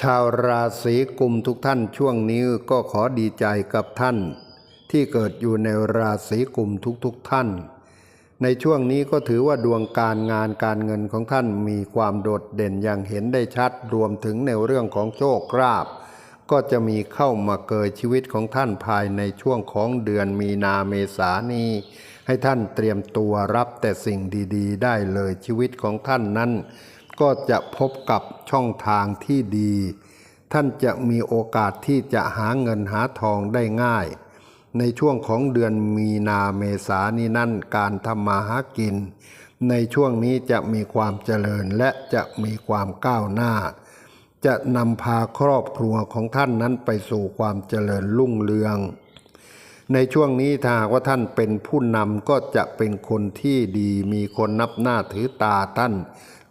ชาวราศีกุมทุกท่านช่วงนี้ก็ขอดีใจกับท่าน ที่เกิดอยู่ในราศีกุมทุกๆทท่าน ในช่วงนี้ก็ถือว่าดวงการงานการเงินของท่านมีความโดดเด่นอย่างเห็นได้ชัดรวมถึงในเรื่องของโชคลาภก็จะมีเข้ามาเกยชีวิตของท่านภายในช่วงของเดือนมีนาเมษานี้ให้ท่านเตรียมตัวรับแต่สิ่งดี ๆ ได้เลยชีวิตของท่านนั้น ก็จะพบกับช่องทางที่ดี ท่านจะมีโอกาสที่จะหาเงินหาทองได้ง่าย ในช่วงของเดือนมีนาเมษานี้นั่นการทำมาหากิน ในช่วงนี้จะมีความเจริญและจะมีความก้าวหน้า จะนำพาครอบครัวของท่านนั้นไปสู่ความเจริญรุ่งเรืองในช่วงนี้ถ้าว่าท่านเป็นผู้นำก็จะเป็นคนที่ดีมีคนนับหน้าถือตาท่าน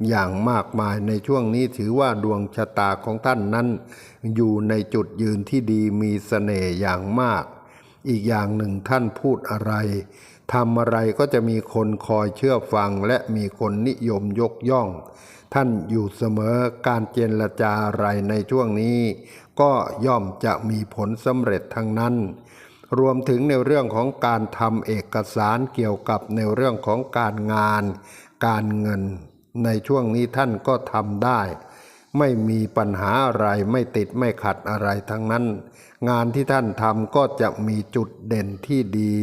อย่างมากมายในช่วงนี้ถือว่าดวงชะตาของท่านนั้น อยู่ในจุดยืนที่ดีมีเสน่ห์อย่างมาก อีกอย่างหนึ่งท่านพูดอะไรทำอะไรก็จะมีคนคอยเชื่อฟังและมีคนนิยมยกย่อง ท่านอยู่เสมอการเจรจาอะไรในช่วงนี้ ก็ย่อมจะมีผลสำเร็จทั้งนั้น รวมถึงในเรื่องของการทำเอกสารเกี่ยวกับในเรื่องของการงาน การเงิน ในช่วงนี้ท่านก็ทำได้ ไม่มีปัญหาอะไรไม่ติดไม่ขัดอะไรทั้งนั้น งานที่ท่านทำก็จะมีจุดเด่นที่ดี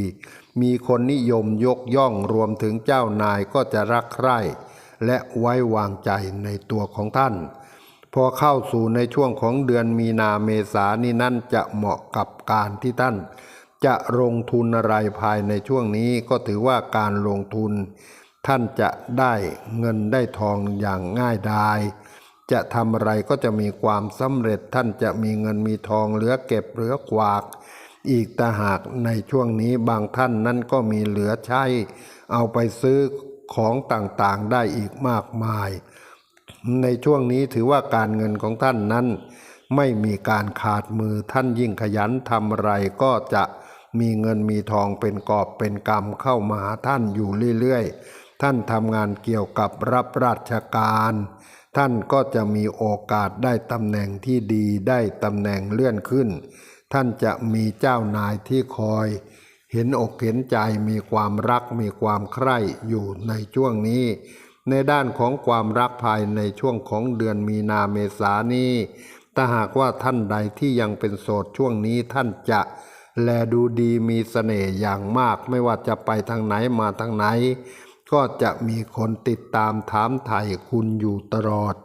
มีคนนิยมยกย่องรวมถึงเจ้านายก็จะรักใคร่และไว้วางใจในตัวของท่าน พอเข้าสู่ในช่วงของเดือนมีนาเมษานี่นั่นจะเหมาะกับการที่ท่าน จะลงทุนอะไรภายในช่วงนี้ก็ถือว่าการลงทุน ท่านจะได้เงินได้ทองอย่างง่ายดาย จะทำอะไรก็จะมีความสำเร็จท่านจะมีเงินมีทองเหลือเก็บเหลือกวาก อีกแต่หากในช่วงนี้บางท่านนั้นก็มีเหลือใช้ เอาไปซื้อของต่างๆได้อีกมากมาย ในช่วงนี้ถือว่าการเงินของท่านนั้น ไม่มีการขาดมือท่านยิ่งขยันทำอะไรก็จะมีเงินมีทองเป็นกอบเป็นกำเข้ามาหาท่านอยู่เรื่อยๆ ท่านทำงานเกี่ยวกับรับราชการ ท่านก็จะมีโอกาสได้ตำแหน่งที่ดีได้ตำแหน่งเลื่อนขึ้น ท่านจะมีเจ้านายที่คอย เห็นอกเห็นใจมีความรักมีความใคร่อยู่ในช่วงนี้ ในด้านของความรักภายในช่วงของเดือนมีนาเมษานี้ถ้าหากว่าท่านใดที่ยังเป็นโสดช่วงนี้ท่านจะแลดูดีมีเสน่ห์อย่างมาก ไม่ว่าจะไปทางไหนมาทางไหน ก็จะมีคนติดตามถามไถ่คุณอยู่ตลอด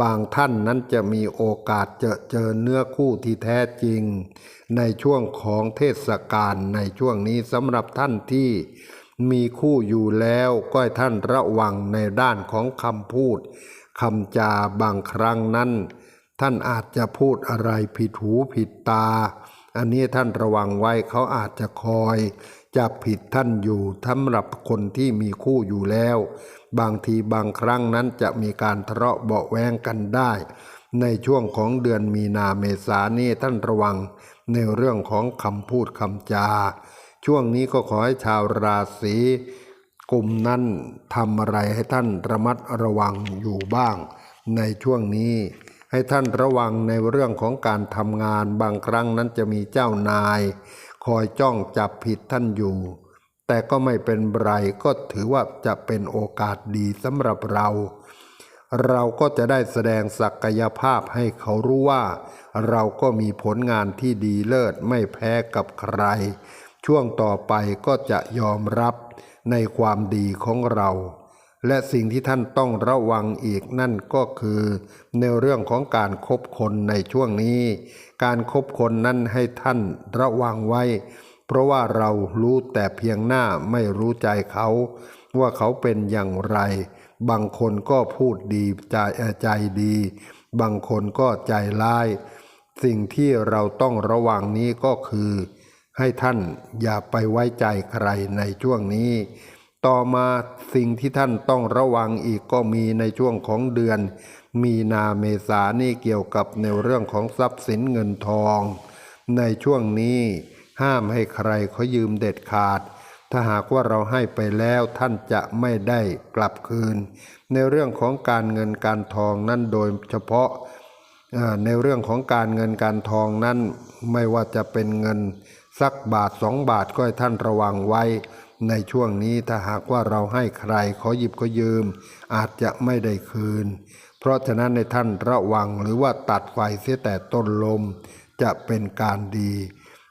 บางท่านนั้นจะมีโอกาสเจอเจอเนื้อคู่ที่แท้จริง ในช่วงของเทศกาลในช่วงนี้สำหรับท่านที่มีคู่อยู่แล้วก็ให้ท่านระวังในด้านของคำพูดคำจาบางครั้งนั้น ท่านอาจจะพูดอะไรผิดหูผิดตา อันนี้ท่านระวังไว้เขาอาจจะคอย จับผิดท่านอยู่สำหรับคนที่มีคู่อยู่แล้ว บางทีบางครั้งนั้นจะมีการทะเลาะเบาแวงกันได้ ในช่วงของเดือนมีนาเมษานี้ท่านระวัง ในเรื่องของคำพูดคำจา ช่วงนี้ก็ขอให้ชาวราศีกลุ่มนั้นทำอะไรให้ท่านระมัดระวังอยู่บ้าง ในช่วงนี้ให้ท่านระวังในเรื่องของการทำงานบางครั้งนั้นจะมีเจ้านาย คอยจ้องจับผิดท่านอยู่ แต่ก็ไม่เป็นไรก็ถือว่าจะเป็นโอกาสดีสำหรับเรา เราก็จะได้แสดงศักยภาพให้เขารู้ว่า เราก็มีผลงานที่ดีเลิศไม่แพ้กับใคร ช่วงต่อไปก็จะยอมรับในความดีของเรา และสิ่งที่ท่านต้องระวังอีกนั่นก็คือ ในเรื่องของการคบคนในช่วงนี้ การคบคนนั้นให้ท่านระวังไว้ เพราะว่าเรารู้แต่เพียงหน้าไม่รู้ใจเขา ว่าเขาเป็นอย่างไร บางคนก็พูดดีใจใจดี บางคนก็ใจร้าย สิ่งที่เราต้องระวังนี้ก็คือ ให้ท่านอย่าไปไว้ใจใครในช่วงนี้ ต่อมาสิ่งที่ท่านต้องระวังอีกก็มีในช่วงของเดือน มีนาเมษานี่เกี่ยวกับในเรื่องของทรัพย์สินเงินทอง ในช่วงนี้ห้ามให้ใครเขายืมเด็ดขาด ถ้าหากว่าเราให้ไปแล้วท่านจะไม่ได้กลับคืน ในเรื่องของการเงินการทองนั้นโดยเฉพาะในเรื่องของการเงินการทองนั้นไม่ว่าจะเป็นเงินสักบาทสองบาทก็ให้ท่านระวังไว้ ในช่วงนี้ถ้าหากว่าเราให้ใครขอหยิบก็ยืม อาจจะไม่ได้คืน เพราะฉะนั้นในท่านระวังหรือว่าตัดไฟเสียแต่ต้นลม จะเป็นการดี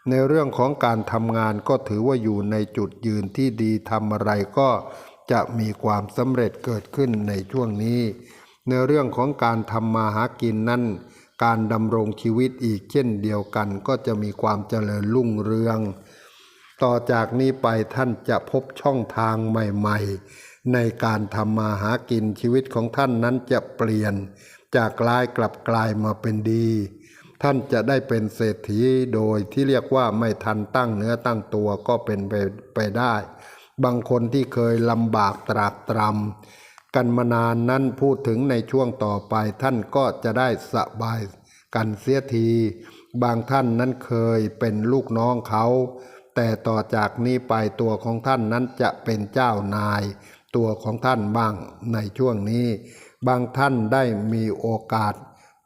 ในเรื่องของการทำงานก็ถือว่าอยู่ในจุดยืนที่ดีทำอะไรก็จะมีความสำเร็จเกิดขึ้นในช่วงนี้ ในเรื่องของการทำมาหากินนั้นการดำรงชีวิตอีกเช่นเดียวกันก็จะมีความเจริญรุ่งเรือง ต่อจากนี้ไปท่านจะพบช่องทางใหม่ๆ ในการทำมาหากินชีวิตของท่านนั้นจะเปลี่ยน จากร้ายกลับกลายมาเป็นดี ท่านจะได้เป็นเศรษฐีโดยที่เรียกว่าไม่ทันตั้งเนื้อตั้งตัวก็เป็นไปไปได้ บางคนที่เคยลำบากตรากตรำกันมานานนั้นพูดถึงในช่วงต่อไปท่านก็จะได้สบายกันเสียที บางท่านนั้นเคยเป็นลูกน้องเขา แต่ต่อจากนี้ไปตัวของท่านนั้นจะเป็นเจ้านาย ตัวของท่านบ้างในช่วงนี้ บางท่านได้มีโอกาส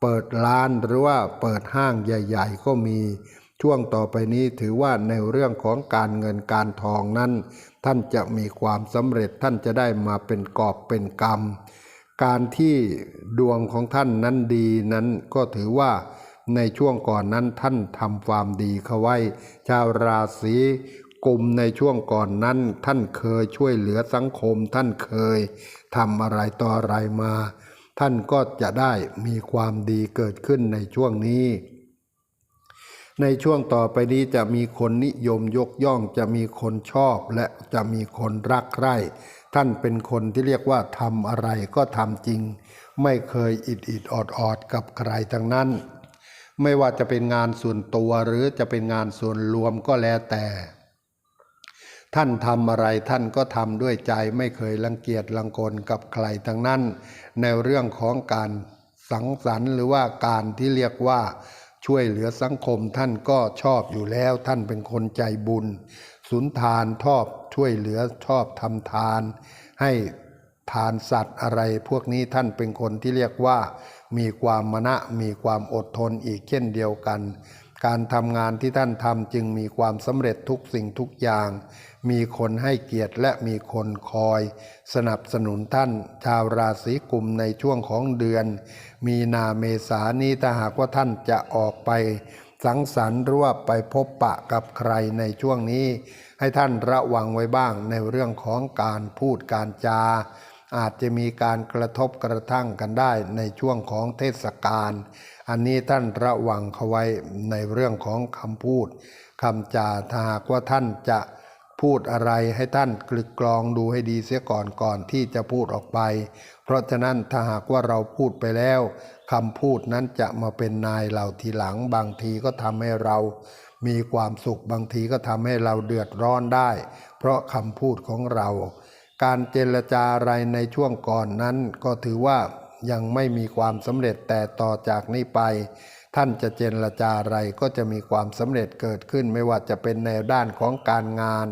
เปิดร้านหรือว่าเปิดห้างใหญ่ ๆ ก็มี ช่วงต่อไปนี้ถือว่าในเรื่องของการเงินการทองนั้น ท่านจะมีความสำเร็จท่านจะได้มาเป็นกอบเป็นกรรม การที่ดวงของท่านนั้นดีนั้นก็ถือว่า ในช่วงก่อนนั้นท่านทำความดีเข้าไว้ ชาวราศีกุมในช่วงก่อนนั้น ท่านเคยช่วยเหลือสังคม ท่านเคยทำอะไรต่ออะไรมา ท่านก็จะได้มีความดีเกิดขึ้นในช่วงนี้ ในช่วงต่อไปนี้จะมีคนนิยมยกย่องจะมีคนชอบและจะมีคนรักใคร่ท่านเป็นคนที่เรียกว่าทำอะไรก็ทำจริง ไม่เคยอิดอิดออดออดกับใครทั้งนั้น ไม่ว่าจะเป็นงานส่วนตัวหรือจะเป็นงานส่วนรวมก็แล้วแต่ ท่านทำอะไรท่านก็ทำด้วยใจไม่เคยรังเกียจรังกลกับใครทั้งนั้น ในเรื่องของการสังสรรค์หรือว่าการที่เรียกว่าช่วยเหลือสังคมท่านก็ชอบอยู่แล้วท่านเป็นคนใจบุญ สุนทานชอบช่วยเหลือชอบทำทาน ให้ทานสัตว์อะไรพวกนี้ท่านเป็นคนที่เรียกว่า มีความมณะมีความอดทนอีกเช่นเดียวกัน การทำงานที่ท่านทำจึงมีความสำเร็จทุกสิ่งทุกอย่าง มีคนให้เกียรติและมีคนคอย สนับสนุนท่าน ชาวราศีกุมในช่วงของเดือน มีนาเมษานี้ถ้าหากว่าท่านจะออกไป สังสรรค์หรือว่าไปพบปะกับใครในช่วงนี้ ให้ท่านระวังไว้บ้างในเรื่องของการพูดการจา อาจจะมีการกระทบกระทั่งกันได้ในช่วงของเทศกาล อันนี้ท่านระวังเขาไว้ในเรื่องของคำพูดคำจาถ้าหากว่าท่านจะพูดอะไรให้ท่านกลึกกรองดูให้ดีเสียก่อนก่อนที่จะพูดออกไป เพราะฉะนั้นถ้าหากว่าเราพูดไปแล้วคำพูดนั้นจะมาเป็นนายเราทีหลังบางทีก็ทำให้เรามีความสุขบางทีก็ทำให้เราเดือดร้อนได้ เพราะคำพูดของเรา การเจรจาอะไรในช่วงก่อนนั้น ก็ถือว่ายังไม่มีความสำเร็จแต่ต่อจากนี้ไป ท่านจะเจรจาอะไรก็จะมีความสำเร็จเกิดขึ้น ไม่ว่าจะเป็นในด้านของการงาน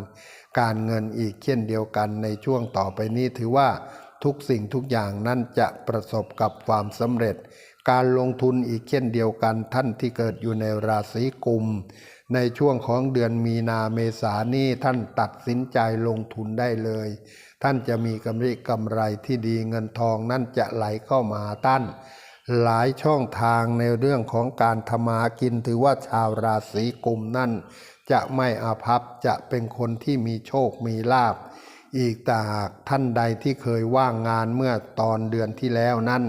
การเงินอีกเช่นเดียวกันในช่วงต่อไปนี้ถือว่าทุกสิ่งทุกอย่างนั้นจะประสบกับความสำเร็จ การลงทุนอีกเช่นเดียวกันท่านที่เกิดอยู่ในราศีกุม ในช่วงของเดือนมีนาเมษานี้ท่านตัดสินใจลงทุนได้เลย ท่านจะมีกำไรกำไรที่ดีเงินทองนั่นจะไหลเข้ามาท่านหลายช่องทางในเรื่องของการทำมากินถือว่าชาวราศีกุมนั่น จะไม่อาภัพจะเป็นคนที่มีโชคมีลาภอีกต่หากท่านใดที่เคยว่างงานเมื่อตอนเดือนที่แล้วนั้น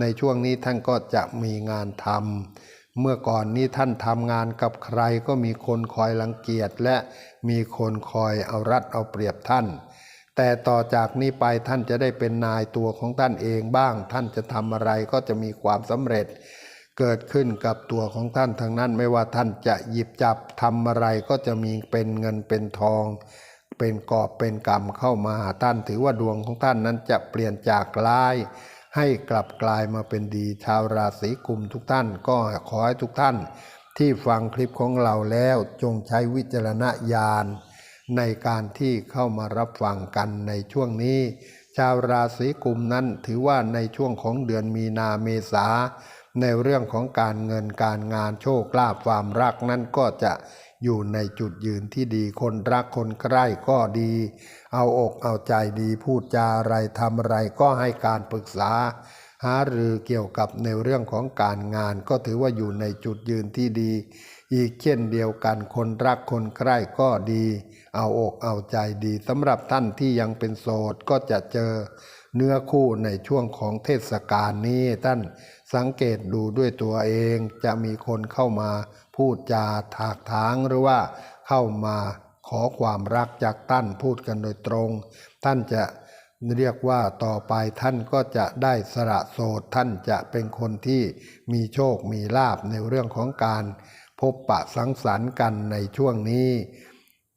ในช่วงนี้ท่านก็จะมีงานทำเมื่อก่อนนี้ท่านทำงานกับใครก็มีคนคอยรังเกียจและมีคนคอยเอารัดเอาเปรียบท่าน แต่ต่อจากนี้ไปท่านจะได้เป็นนายตัวของท่านเองบ้าง ท่านจะทำอะไรก็จะมีความสำเร็จ เกิดขึ้นกับตัวของท่านทั้งนั้นไม่ว่าท่านจะหยิบจับทำอะไรก็จะมีเป็นเงินเป็นทอง เป็นกอบเป็นกรรมเข้ามาหาท่านถือว่าดวงของท่านนั้นจะเปลี่ยนจากร้ายให้กลับกลายมาเป็นดีชาวราศีกุมทุกท่านก็ขอให้ทุกท่าน ที่ฟังคลิปของเราแล้วจงใช้วิจารณญาณ ในการที่เข้ามารับฟังกันในช่วงนี้ ชาวราศีกุมนั้นถือว่าในช่วงของเดือนมีนาเมษา ในเรื่องของการเงินการงานโชคลาภความรักนั้นก็จะอยู่ในจุดยืนที่ดีคนรักคนใกล้ก็ดี เอาอกเอาใจดีพูดจาอะไรทำอะไรก็ให้การปรึกษา หารือเกี่ยวกับในเรื่องของการงานก็ถือว่าอยู่ในจุดยืนที่ดี อีกเช่นเดียวกันคนรักคนใกล้ก็ดี เอาอกเอาใจดีสำหรับท่านที่ยังเป็นโสดก็จะเจอเนื้อคู่ในช่วงของเทศกาลนี้ท่านสังเกตดูด้วยตัวเองจะมีคนเข้ามาพูดจาถากถางหรือว่าเข้ามาขอความรักจากท่านพูดกันโดยตรง ท่านจะเรียกว่าต่อไปท่านก็จะได้สละโสดท่านจะเป็นคนที่มีโชคมีลาบในเรื่องของการ พบปะสังสรรค์กันในช่วงนี้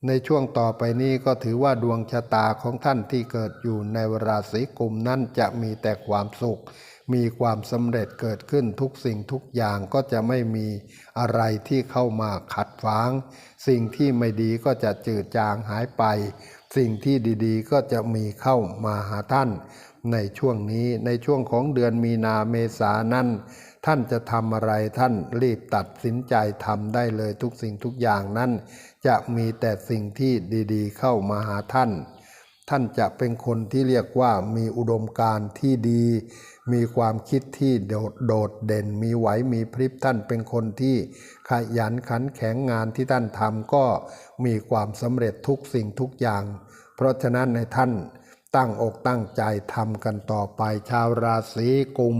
ในช่วงต่อไปนี้ก็ถือว่าดวงชะตาของท่านที่เกิดอยู่ในราศีกุมนั้นจะมีแต่ความสุข มีความสำเร็จเกิดขึ้นทุกสิ่งทุกอย่างก็จะไม่มีอะไรที่เข้ามาขัดขวาง สิ่งที่ไม่ดีก็จะจืดจางหายไป สิ่งที่ดีๆ ก็จะมีเข้ามาหาท่าน ในช่วงนี้ในช่วงของเดือนมีนาเมษานั้น ท่านจะทำอะไรท่านรีบตัดสินใจทำได้เลยทุกสิ่งทุกอย่างนั้น จะมีแต่สิ่งที่ดีๆ เข้ามาหาท่าน ท่านจะเป็นคนที่เรียกว่ามีอุดมการณ์ที่ดี มีความคิดที่โดดโดดเด่น มีไหวมีพริบท่านเป็นคนที่ขยันขันแข็งงานที่ท่านทำก็มีความสำเร็จทุกสิ่งทุกอย่าง เพราะฉะนั้นในท่าน ตั้งอกตั้งใจทำกันต่อไปชาวราศีกุม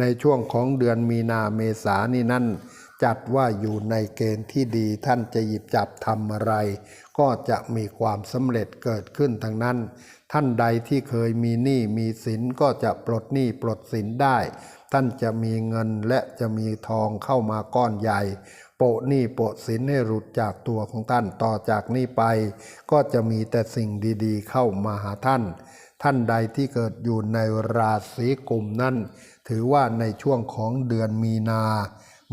ในช่วงของเดือนมีนาเมษานี่นั่น จัดว่าอยู่ในเกณฑ์ที่ดีท่านจะหยิบจับทำอะไร ก็จะมีความสำเร็จเกิดขึ้นทั้งนั้น ท่านใดที่เคยมีหนี้มีสินก็จะปลดหนี้ปลดสินได้ ท่านจะมีเงินและจะมีทองเข้ามาก้อนใหญ่ โปะหนี้โปะสินให้หลุดจากตัวของท่านต่อจากนี้ไป ก็จะมีแต่สิ่งดีๆ เข้ามาหาท่าน ท่านใดที่เกิดอยู่ในราศีกุมนั้น ถือว่าในช่วงของเดือนมีนา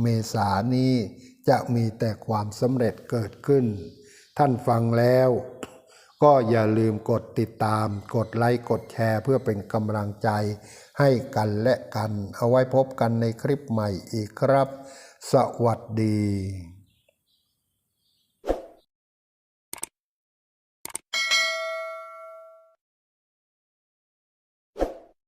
เมษานี้จะมีแต่ความสำเร็จเกิดขึ้น ท่านฟังแล้ว ก็อย่าลืมกดติดตาม กดไลค์กดแชร์เพื่อเป็นกำลังใจ ให้กันและกัน เอาไว้พบกันในคลิปใหม่อีกครับ สวัสดี